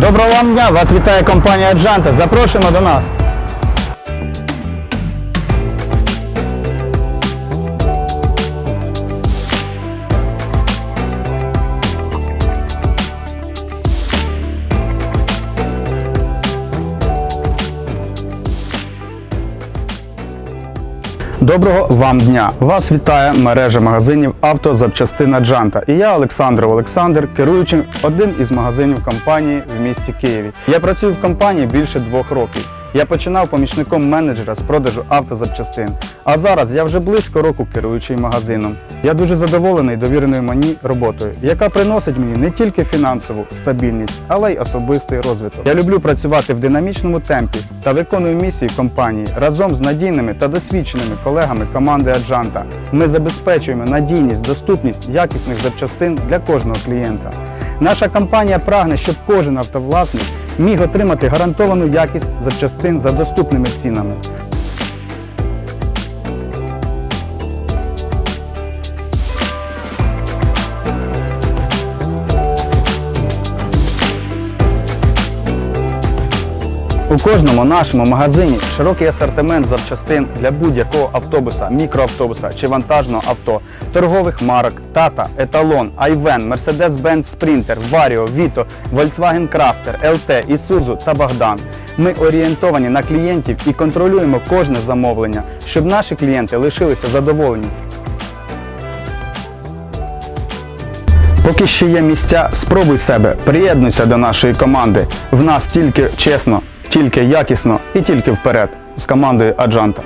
Доброго вам дня! Вас вітає компанія Аджанта. Запрошуємо до нас. Доброго вам дня! Вас вітає мережа магазинів автозапчастина Джанта. І я, Олександр Олександр, керуючий одним із магазинів компанії в місті Києві. Я працюю в компанії більше двох років. Я починав помічником менеджера з продажу автозапчастин. А зараз я вже близько року керуючий магазином. Я дуже задоволений довіреною мені роботою, яка приносить мені не тільки фінансову стабільність, але й особистий розвиток. Я люблю працювати в динамічному темпі та виконую місії компанії разом з надійними та досвідченими колегами команди Аджанта. Ми забезпечуємо надійність, доступність якісних запчастин для кожного клієнта. Наша компанія прагне, щоб кожен автовласник міг отримати гарантовану якість запчастин за доступними цінами. У кожному нашому магазині широкий асортимент запчастин для будь-якого автобуса, мікроавтобуса чи вантажного авто, торгових марок, Tata, Еталон, Айвен, Mercedes-Benz Sprinter, Vario, Vito, Volkswagen Crafter, LT, Isuzu та Богдан. Ми орієнтовані на клієнтів і контролюємо кожне замовлення, щоб наші клієнти лишилися задоволені. Поки ще є місця, спробуй себе, приєднуйся до нашої команди. В нас тільки чесно, тільки якісно і тільки вперед з командою Аджанта.